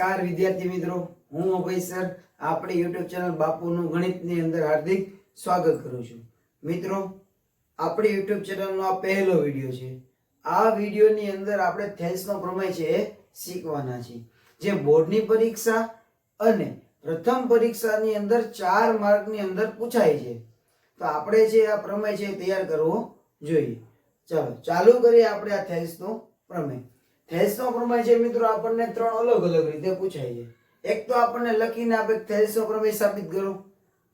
નમસ્કાર, વિદ્યાર્થી મિત્રો. હું અભય સર, આપણી યુટ્યુબ ચેનલ બાપુનું ગણિતની અંદર હાર્દિક સ્વાગત કરું છું. મિત્રો, આપણી યુટ્યુબ ચેનલનો આ પહેલો વીડિયો છે. આ વિડીયોની અંદર આપણે થેલ્સનો પ્રમેય છે એ શીખવાના છીએ જે બોર્ડની પરીક્ષા અને પ્રથમ પરીક્ષાની અંદર ચાર માર્કની અંદર પૂછાય છે. તો આપણે જે આ પ્રમેય છે એ તૈયાર કરવો જોઈએ. ચાલો, ચાલુ કરીએ આપણે આ થેલ્સનો પ્રમેય. થેલ્સનો પ્રમેય છે મિત્રો, આપણને ત્રણ અલગ અલગ રીતે પૂછાય છે. એક તો આપણને લખીને આપે થેલ્સનો પ્રમેય સાબિત કરો.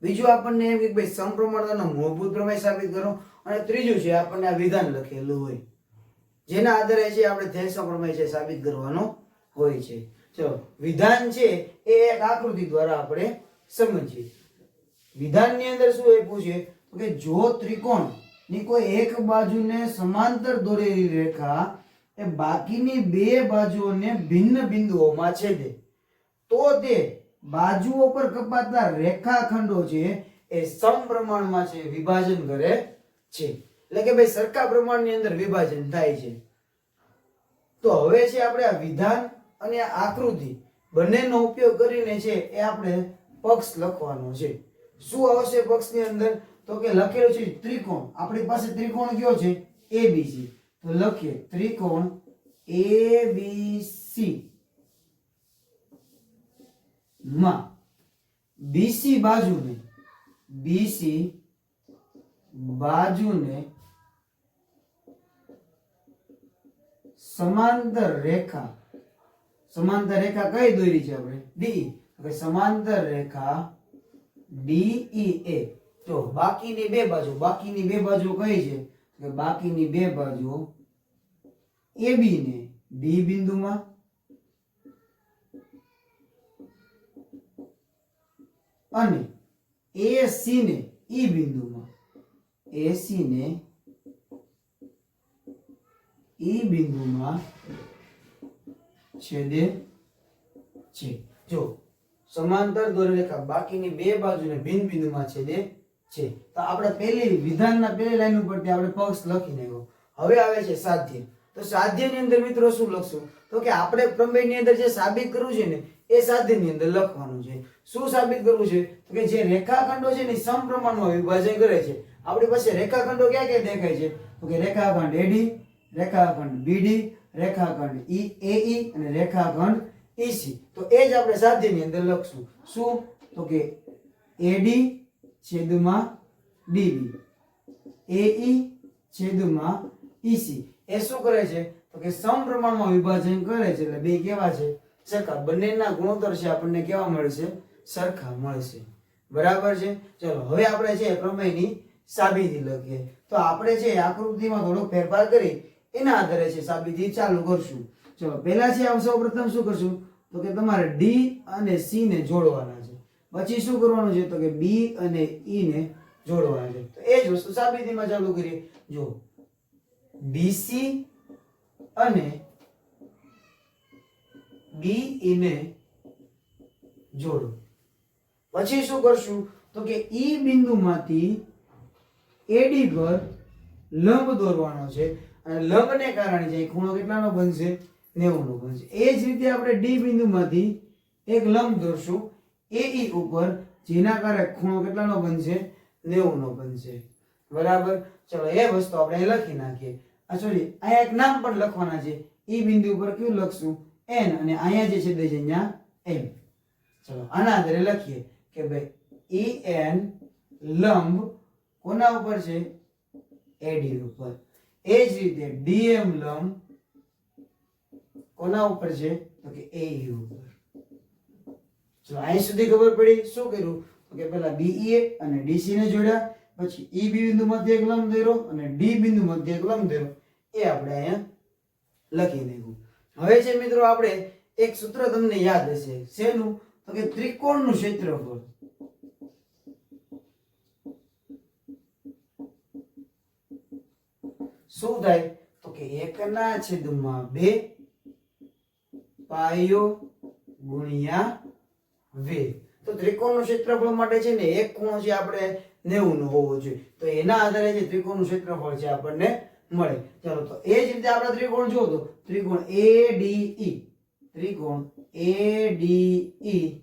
બીજું આપણને એમ કે ભાઈ સમપ્રમાણતાનો મૂળભૂત પ્રમેય સાબિત કરો. અને ત્રીજું છે આપણને આ વિધાન લખેલું હોય. જેના આધારે છે આપણે થેલ્સનો પ્રમેય છે સાબિત કરવાનો હોય છે. ચલો, વિધાન છે એ એક આકૃતિ દ્વારા આપણે સમજીએ. વિધાનની અંદર શું એ પૂછે? કે જો ત્રિકોણની કોઈ એક બાજુને સમાંતર દોરેલી રેખા એ બાકીની બે બાજુઓને ભિન્ન બિંદુઓમાં છેદે. તો તે બાજુઓ પર કપાતા રેખાખંડો છે એ સમપ્રમાણમાં છે, વિભાજન કરે છે. એટલે કે ભાઈ સરખા પ્રમાણની અંદર વિભાજન થાય છે. તો હવે છે આપણે આ વિધાન અને આકૃતિ બંનેનો ઉપયોગ કરીને છે એ આપણે પક્ષ લખવાનો છે. શું આવશે પક્ષની અંદર? તો કે લખેલું છે ત્રિકોણ. આપણી પાસે ત્રિકોણ કયો છે? એબીસી તો લખીએ ત્રિકોણ એ બી સી માં બીસી બાજુને બીસી બાજુને સમાંતર રેખા સમાંતર રેખા કઈ દોરી છે આપણે? ડી સમાંતર રેખા ડીઈ એ તો બાકીની બે બાજુ, બાકીની બે બાજુ કઈ છે? કે બાકીની બે બાજુ બી ને ડી બિંદુમાં અને એસી ને ઈ બિંદુમાં. એસી ને ઈ બિંદુમાં છેદે છે. જો, સમાંતર દોરેલી બાકીની બે બાજુને ભિન્ન બિંદુમાં છેદે છે. તો આપણે પહેલી વિધાનના પહેલી લાઈન ઉપરથી આપણે પક્ષ લખી નાખ્યો હવે આવે છે સાધ્ય. તો સાધ્યની અંદર મિત્રો શું લખશું? તો કે આપણે પ્રમેયની અંદર જે સાબિત કરવું છે ને, એ સાધ્યની અંદર લખવાનું છે. શું સાબિત કરવું છે? તો કે જે રેખાખંડો છે ને, એ સમપ્રમાણમાં વિભાજન કરે છે. આપણી પાસે રેખાખંડો ક્યાં ક્યાં દેખાય છે? તો કે રેખાખંડ એડી રેખાખંડ બીડી રેખાખંડ ઈ એઈ અને રેખાખંડ ઈસી તો એ જ આપણે સાધ્યની અંદર લખશું. શું? તો કે એડી છેદમાં ડીબી. ઈ છેદમાં ઈસી. એ શું કરે છે? તો કે સમપ્રમાણમાં વિભાજન કરે છે, એટલે બે કેવા છે? સરખા. બંનેના ગુણોત્તર છે, આપણને કેવા મળશે? સરખા મળશે. બરાબર છે? ચલો, હવે આપણે છે પ્રમેયની સાબિતી લખીએ. તો આપણે છે આકૃતિમાં થોડો ફેરફાર કરી એના આધારે છે સાબિતી ચાલુ કરશું. ચલો, પહેલા છે આમ સૌ પ્રથમ શું કરશું? તો કે તમારે ડી અને સી ને જોડવાના પછી શું કરવાનું છે? તો કે બી અને ઈ ને જોડવાના છે. તો એ જ વસ્તુ સાબિતીમાં ચાલુ કરીએ. જો બીસી અને બી ઈ ને જોડો. પછી શું કરશું? તો કે ઈ બિંદુમાંથી એડી પર લંબ દોરવાનો છે. અને લંબને કારણે જે ખૂણો કેટલાનો બનશે? 90 નો બનશે. એ જ રીતે આપણે ડી બિંદુમાંથી એક લંબ દોરશું. એઈ ઉપર જેના કારણે ખૂણો કેટલાનો બનશે? 90 નો બનશે. બરાબર? ચલો, એ વસ્તુ આપણે લખી નાખીએ. આ સોરી અહીંયા એક નામ પણ લખવાના છે. ઈ બિંદુ ઉપર કયું લખશું? એન અને અહીંયા જે છે છે અહીંયા એમ ચલો, આના આધારે લખીએ કે ભાઈ ઈ એન લંબ કોના ઉપર છે? એડી ઉપર. એ જ રીતે ડીએમ લંબ કોના ઉપર છે? તો કે એ ઉપર. ચલો અહીં સુધી ખબર પડી, શું કર્યું? તો કે પહેલા બીઈ અને ડીસી ને જોડ્યા, પછી ઈ બી બિંદુ મધ્ય એક લંબ દોર્યો અને ડી બિંદુ મધ્ય એક લંબ દોર્યો. એ આપણે અહીંયા લખી દીધું. હવે છે મિત્રો આપણે એક સૂત્ર તમને યાદ હશે. શેનું? તો કે ત્રિકોણનું ક્ષેત્રફળ. શું થાય? તો કે એકના છેદમાં બે પાયો ગુણ્યા વે. તો ત્રિકોણનું ક્ષેત્રફળ માટે છે ને એક ખૂણો છે આપણે 90 નો હોવો જોઈએ. તો એના આધારે જે ત્રિકોણનું ક્ષેત્રફળ છે આપણને મળે. ચાલો, તો એ જ રીતે આપણે ત્રિકોણ જોવો તો, ત્રિકોણ ADE ત્રિકોણ એ ડી ઈ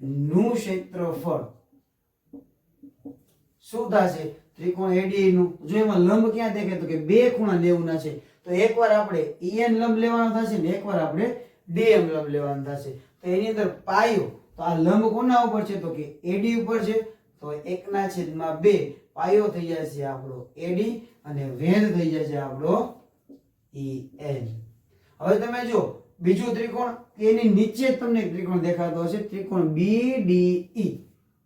નું ક્ષેત્રફળ શું થશે? ત્રિકોણ એડીઈ નું. જો એમાં લંબ ક્યાં દેખાય તો કે બે ખૂણા 90 ના છે. તો એકવાર આપણે EN લંબ લેવાનો થશે ને એકવાર આપણે DM લંબ લેવાનો થશે. તો એની અંદર પાયો તો આ લંબ કોના ઉપર છે? તો કે એડી ઉપર છે. તો એકના છેદમાં બે પાયો થઈ જાય છે આપણો એડી અને વેધ થઈ જાય છે આપણો EN હવે તમે જો બીજું ત્રિકોણ, એની નીચે તમને ત્રિકોણ દેખાતો હશે. ત્રિકોણ બી ડી ઈ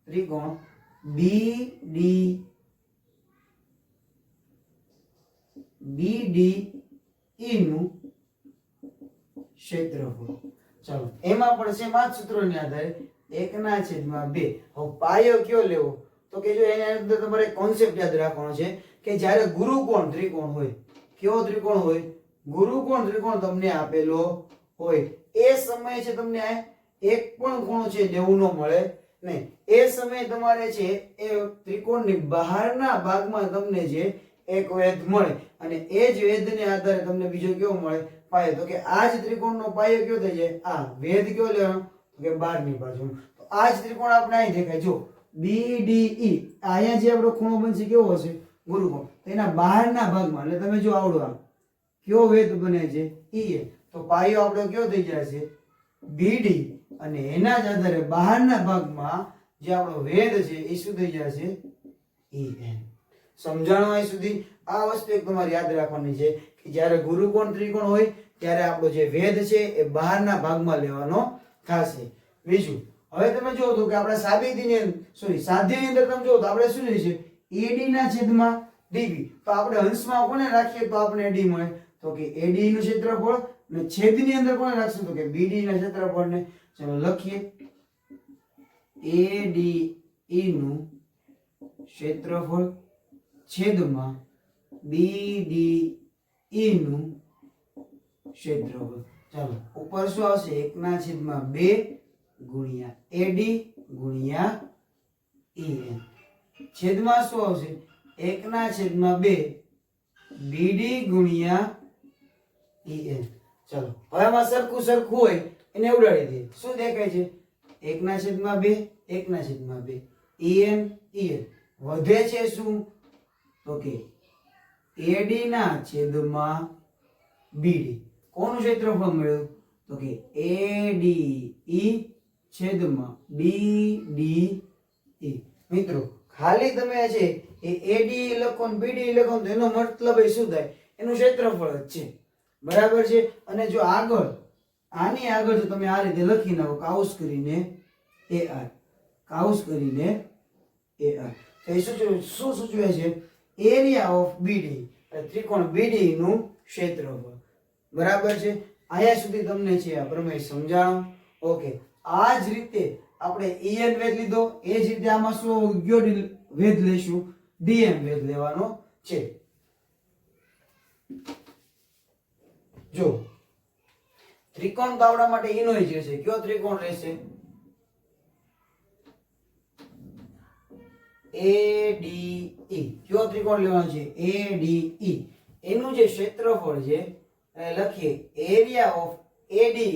ત્રિકોણ બી ડી બી ડી ઈ નું ક્ષેત્રફળ. ચાલો. એમાં પણ સેમ આ સૂત્રોને આધારે એકના છેદમાં બે. હવે પાયો કયો લેવો? તો કે જો એની અંદર તમારે કોન્સેપ્ટ યાદ રાખવાનો છે કે જ્યારે ગુરુકોણ ત્રિકોણ હોય કેવો ત્રિકોણ હોય? ગુરુકોણ ત્રિકોણ તમને આપેલો હોય. એ સમયે છે તમને એક પણ ખૂણો છે દેવનો મળે. નહીં. એ સમયે તમારે છે એ ત્રિકોણની બહારના ભાગમાં તમને જે એક વેધ મળે. અને એ જ વેધને આધારે તમને બીજો કેવો મળે? પાયો. તો કે આ જ ત્રિકોણનો પાયો કયો થઈ જાય? આ. વેધ કયો લેવાનો? તો કે બહારની બાજુ. તો આ જ ત્રિકોણ આપણે અહીં દેખાય. જો BDE અહીંયા જે આપણો ખૂણો બનશે કેવો હશે? ગુરુકોણ. તો એના બહારના ભાગમાં, એટલે તમે જો આવડો આમ. કયો વેધ બને છે? EA તો પાયો આપણો કયો થઈ જાય છે? BD અને એના જ આધારે બહારના ભાગમાં જે આપણો વેધ છે, એ શું થઈ જાય છે? EN સમજાણો અહીં સુધી? આ વસ્તુ એક તમારે યાદ રાખવાની છે. જ્યારે ગુરુકોણ ત્રિકોણ હોય, ત્યારે આપણો જે વેધ છે એ બહારના ભાગમાં લેવાનો થશે. બીજું, હવે તમે જુઓ તો કે આપણે સાબિતીની સોરી સાધ્યની અંદર તમે જુઓ તો આપણે શું લઈશું AD ના છેદમાં ડીબી. તો આપણે અંશમાં કોને રાખીએ? તો આપણે ડી મળે. તો કે એડી નું ક્ષેત્રફળ અને છેદની અંદર કોને રાખશું? તો કે બીડી ના ક્ષેત્રફળને ચલો લખીએ. ADE નું ક્ષેત્રફળ છેદમાં BDE નું ક્ષેત્રફળ. ચાલો, ઉપર શું આવશે? એકના છેદમાં બે ગુણ્યા એડી ગુણ્યા એન છેદમાં શું આવશે? એકના છેદમાં બે બીડી ગુણ્યા એન ચાલો, હવે આમાં સરખું સરખું હોય, એને ઉડાડી દઈએ. શું દેખાય છે? એકના છેદમાં બે, એકના છેદમાં બે. EN એન વધે છે શું? તો કે AD ના છેદમાં BD કોનું ક્ષેત્રફળ મળ્યું? તો કે ADE છેદમાં BDE મિત્રો, ખાલી તમે છે, એ એડી લખો ને BDE લખો તો એનો મતલબ એ શું થાય? એનું ક્ષેત્રફળ જ છે. બરાબર છે? અને જો આગળ, આની આગળ જો તમે આ રીતે લખી નાખો, કાઉસ કરીને AR કાઉસ કરીને AR તો એ સૂચવે- શું સૂચવે છે? એરિયા ઓફ બીડી ત્રિકોણ બીડી નું ક્ષેત્રફળ. બરાબર છે? અહીંયા સુધી તમને છે આ પ્રમેય સમજાણો. ઓકે આ જ રીતે આપણે ઈએન વેધ લીધો. એ જ રીતે આમાં શું યોગ્ય ડી- વેધ લઈશું ડીએમ વેધ લેવાનો છે. જો. ત્રિકોણ આપણા માટે ઈનો જ રહેશે કયો ત્રિકોણ રહેશે? ADE કયો ત્રિકોણ લેવાનો છે એ ડી ઈ એનું જે ક્ષેત્રફળ છે, એ લખીએ એરિયા ઓફ ADE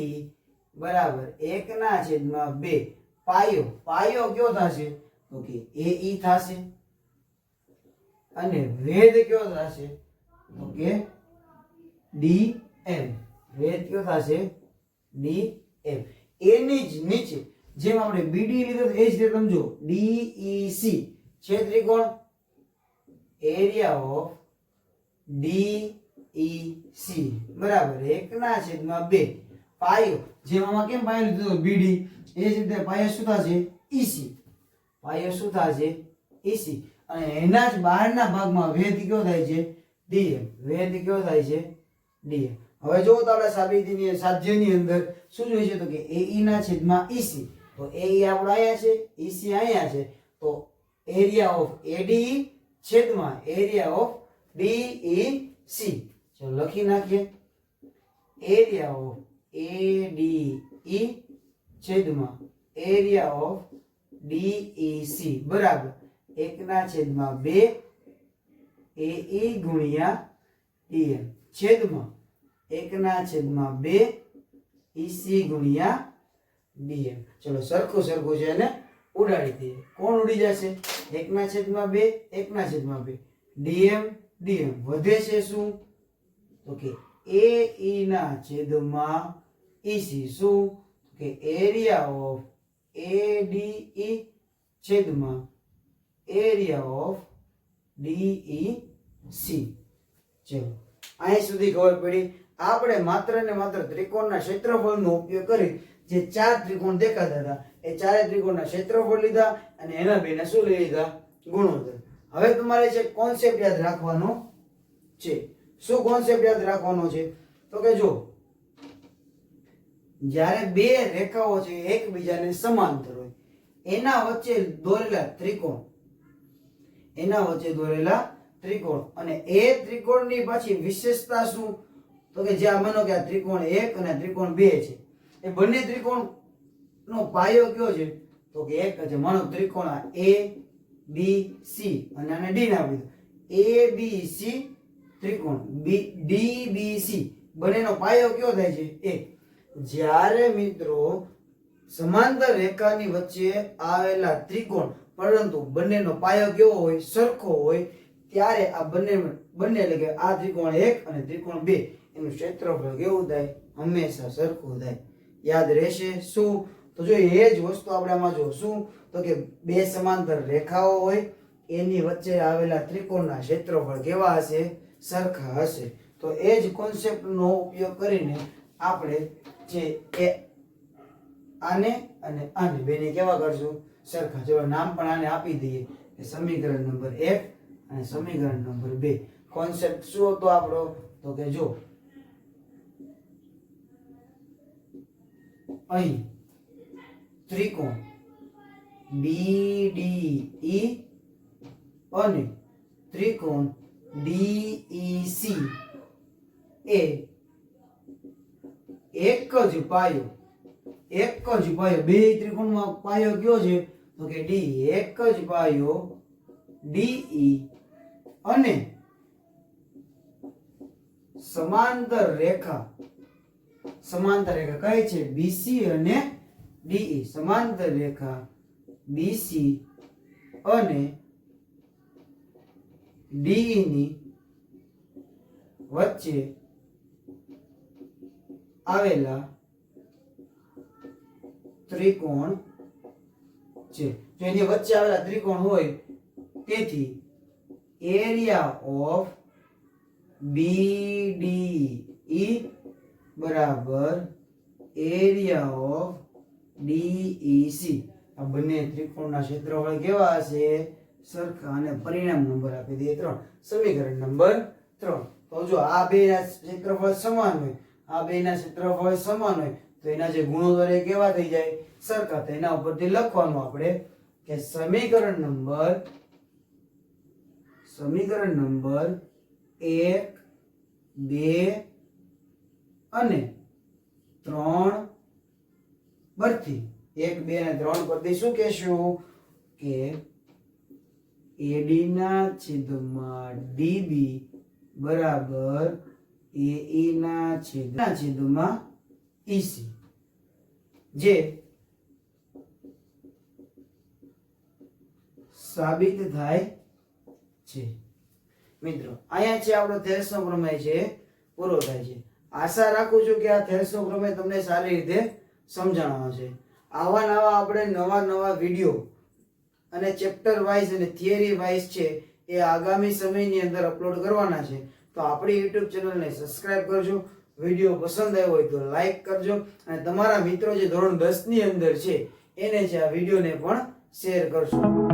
બરાબર એકના છેદમાં બે. પાયો પાયો કયો થશે? તો કે ઈ થશે. અને વેધ કયો થશે? તો કે એમ વેધ કયો થશે? ડી એમ એની જ નીચે, જેમ આપણે બીડી લીધો એ જ રીતે સમજો DEC છે ત્રિકોણ એરિયા ઓફ DEC બરાબર. એકના છેદમાં બે. પાયો. જેમાં કેમ પાયો લીધો તો બીડી એ જ રીતે પાયો શું થશે? ઈસી પાયો શું થશે? ઈસી અને એના જ બહારના ભાગમાં વેધ કયો થાય છે? ડીએમ વેધ કયો થાય છે? ડીએ હવે જો આપણે સાબિતીની સાધ્યની અંદર શું જોઈએ છે? તો કે AE ના છેદમાં ઈસી તો એ આપણો અહીંયા છે? ઈસી અહીંયા છે. તો એરિયા ઓફ ADE છેદમાં એરિયા ઓફ DEC ચલો લખી નાખીએ એરિયા ઓફ ADE છેદમાં એરિયા ઓફ DEC બરાબર એકના છેદમાં બે AE ગુણ્યા DM છેદમાં એકના છેદમાં બે ઈસી ગુણ્યા ડીએમ ચલો સરખું સરખું છે એને ઉડાડી દઈએ કોણ ઉડી જશે? એકના છેદમાં બે, એકના છેદમાં બે. DM DM. વધે છે શું? તો કે એ ઈ ના છેદમાં ઈસી. શું? કે area of A D E છેદમાં area of D E C. ચલો. અહીં સુધી ખબર પડી. આપણે માત્ર ને માત્ર ત્રિકોણના ક્ષેત્રફળનો ઉપયોગ કરી જે ચાર ત્રિકોણ દેખાતા હતા, એ ચારે ત્રિકોણના ક્ષેત્રફળ લીધા અને એના બેને શું લઈ લીધા? ગુણોત્તર. હવે તમારે છે કોન્સેપ્ટ યાદ રાખવાનો છે. શું કોન્સેપ્ટ યાદ રાખવાનો છે? તો કે જો, જ્યારે બે રેખાઓ છે એકબીજાને સમાંતર હોય, એના વચ્ચે દોરેલા ત્રિકોણ, એના વચ્ચે દોરેલા ત્રિકોણ અને એ ત્રિકોણની પાછી વિશેષતા શું? તો કે જે આ માનો કે આ ત્રિકોણ એક અને ત્રિકોણ બે છે. એ બંને ત્રિકોણ નો પાયો કયો છે? તો કે એક છે. માનો ત્રિકોણ આ એ બી સી અને આને ડી ના આપી દો. એ બી સી ત્રિકોણ. બી ડી બી સી બંનેનો પાયો કયો થાય છે? એક જ્યારે મિત્રો સમાંતર રેખાની વચ્ચે આવેલા ત્રિકોણ, પરંતુ બંનેનો પાયો કેવો હોય? સરખો હોય. ત્યારે આ બંને બંને એટલે કે આ ત્રિકોણ એક અને ત્રિકોણ બે. એનું ક્ષેત્રફળ કેવું થાય? હંમેશા સરખું થાય. યાદ રહેશે શું? તો જો એ જ વસ્તુ આપણે આમાં જો શું? તો કે બે સમાંતર રેખાઓ હોય, એની વચ્ચે આવેલા ત્રિકોણના ક્ષેત્રફળ કેવા હશે? સરખા હશે. તો એ જ કોન્સેપ્ટનો ઉપયોગ કરીને આપણે જે એ આને અને આને બેને કેવા કરશું? સરખા જેવા નામ પણ આને આપી દઈએ. એ સમીકરણ નંબર એક અને સમીકરણ નંબર બે. કોન્સેપ્ટ શું હતો આપણો? તો કે જો અહીં ત્રિકોણ BDE અને ત્રિકોણ DEC એ એક જ પાયો, એક જ પાયો. બે ત્રિકોણમાં પાયો કયો છે? તો કે ડી એક જ પાયો ડીઈ અને સમાંતર રેખા સમાંતર રેખા કઈ છે? બીસી અને ડીઈ સમાંતર રેખા બીસી અને ડીઈ ની વચ્ચે આવેલા ત્રિકોણ છે. જો એની વચ્ચે આવેલા ત્રિકોણ હોય, તેથી એરિયા ઓફ BDE બરાબર. એરિયા ઓફ ડીઈસી આ બંને ત્રિકોણના ક્ષેત્રફળ કેવા હશે? સરખા અને પરિણામ નંબર આપી દઈએ ત્રણ. સમીકરણ નંબર ત્રણ. તો જો આ બે ના ક્ષેત્રફળ સમાન હોય, આ બે ના ક્ષેત્રફળ સમાન હોય, તો એના જે ગુણોત્તર એ કેવા થઈ જાય? સરખા. તો એના ઉપરથી લખવાનું આપણે કે સમીકરણ નંબર સમીકરણ નંબર એક, બે અને ત્રણ પરથી એક, બે અને ત્રણ પરથી શું કહેશું? કે એડી ના છેદમાં ડીબી બરાબર એ ના છેદના છેદમાં ઈસી. જે સાબિત થાય છે. મિત્રો, અહીંયા છે આપણો થેલ્સનો પ્રમેય છે, પૂરો થાય છે. આશા રાખું છું કે આ થેલ્સનો પ્રમેય તમને સારી રીતે સમજાણવા છે આવા નવા આપણે નવા નવા વીડિયો અને ચેપ્ટર વાઇઝ અને થિયરી વાઇઝ છે એ આગામી સમયની અંદર અપલોડ કરવાના છે. તો આપણી યુટ્યુબ ચેનલને સબસ્ક્રાઇબ કરજો. વીડિયો પસંદ આવ્યો હોય તો લાઈક કરજો. અને તમારા મિત્રો જે ધોરણ દસની અંદર છે, એને જે આ વિડીયોને પણ શેર કરજો.